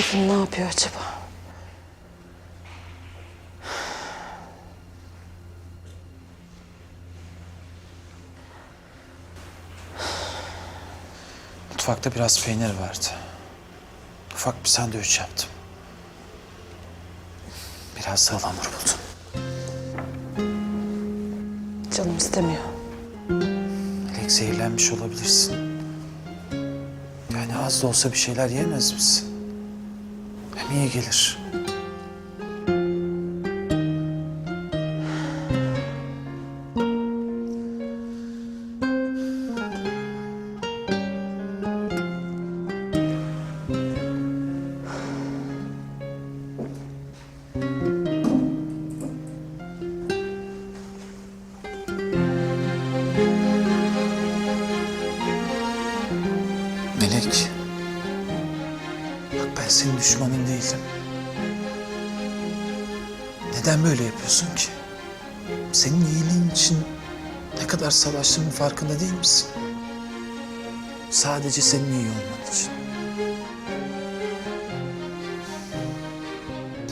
Elif'in ne yapıyor acaba? Mutfakta biraz peynir vardı. Ufak bir sandviç yaptım. Biraz da ıhlamur buldum. Canım istemiyor. Melek zehirlenmiş olabilirsin. Yani az da olsa bir şeyler yemez misin? İyi gelir. Melek. Senin düşmanın değilim. Neden böyle yapıyorsun ki? Senin iyiliğin için ne kadar savaştığımın farkında değil misin? Sadece senin iyi olman için.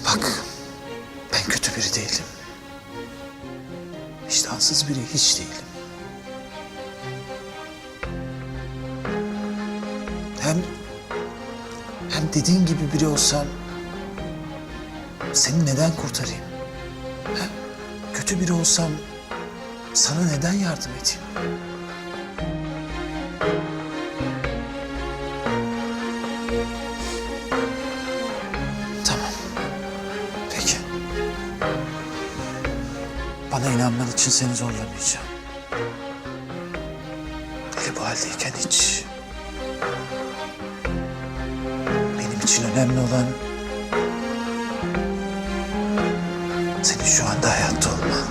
Bak, ben kötü biri değilim. İştahsız biri hiç değilim. Hem hem dediğin gibi biri olsam seni neden kurtarayım? He? Kötü biri olsam sana neden yardım edeyim? Tamam. Peki. Bana inanman için seni zorlamayacağım. Hele bu haldeyken hiç. İçin önemli olan senin şu anda hayatta olman.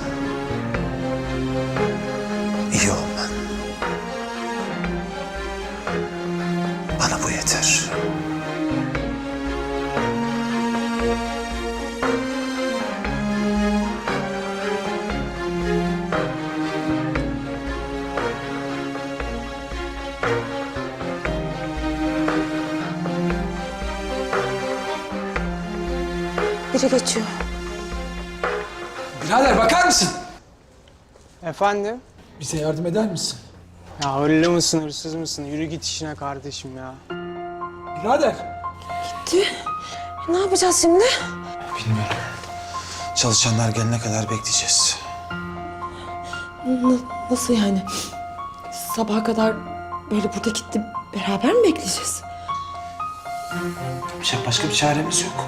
İyi olman. Bana bu yeter. Biri geçiyor. Birader bakar mısın? Efendim? Bize yardım eder misin? Ya hırlı mısın, hırsız mısın? Yürü git işine kardeşim ya. Birader. Ne yapacağız şimdi? Bilmiyorum. Çalışanlar gelene kadar bekleyeceğiz. N- nasıl yani? Sabaha kadar böyle burada gitti beraber mi bekleyeceğiz? Şey Başka bir çaremiz yok.